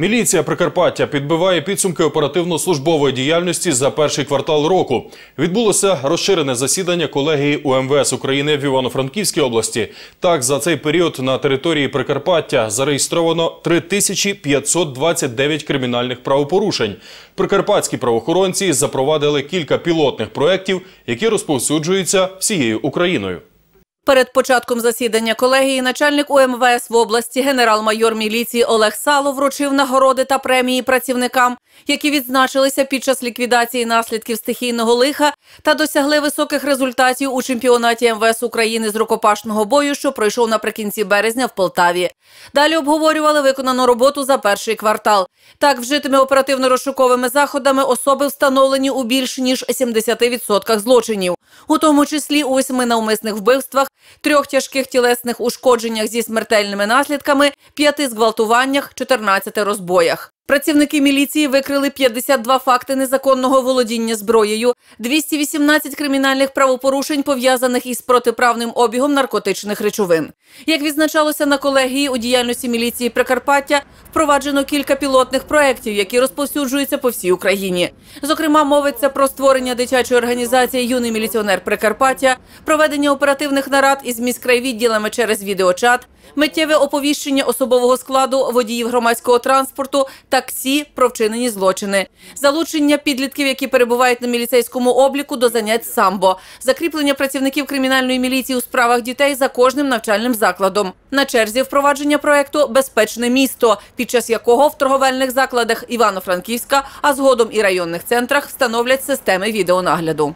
Міліція Прикарпаття підбиває підсумки оперативно-службової діяльності за перший квартал року. Відбулося розширене засідання колегії УМВС України в Івано-Франківській області. Так, за цей період на території Прикарпаття зареєстровано 3529 кримінальних правопорушень. Прикарпатські правоохоронці запровадили кілька пілотних проєктів, які розповсюджуються всією Україною. Перед початком засідання колегії начальник УМВС в області генерал-майор міліції Олег Сало вручив нагороди та премії працівникам, які відзначилися під час ліквідації наслідків стихійного лиха та досягли високих результатів у чемпіонаті МВС України з рукопашного бою, що пройшов наприкінці березня в Полтаві. Далі обговорювали виконану роботу за перший квартал. Так, вжитими оперативно-розшуковими заходами особи встановлені у більш ніж 70% злочинів, у тому числі у восьми навмисних вбивствах, трьох тяжких тілесних ушкодженнях зі смертельними наслідками, п'яти зґвалтуваннях, 14 розбоях. Працівники міліції викрили 52 факти незаконного володіння зброєю, 218 кримінальних правопорушень, пов'язаних із протиправним обігом наркотичних речовин. Як відзначалося на колегії у діяльності міліції Прикарпаття, впроваджено кілька пілотних проєктів, які розповсюджуються по всій Україні. Зокрема, мовиться про створення дитячої організації Юний міліціонер Прикарпаття, проведення оперативних нарад із міськрайвідділами через відеочат, миттєве оповіщення особового складу водіїв громадського транспорту, таксі про вчинені злочини, залучення підлітків, які перебувають на міліцейському обліку до занять самбо, закріплення працівників кримінальної міліції у справах дітей за кожним навчальним закладом. На черзі впровадження проекту Безпечне місто, під час якого в торговельних закладах Івано-Франківська, а згодом і районних центрах встановлять системи відеонагляду.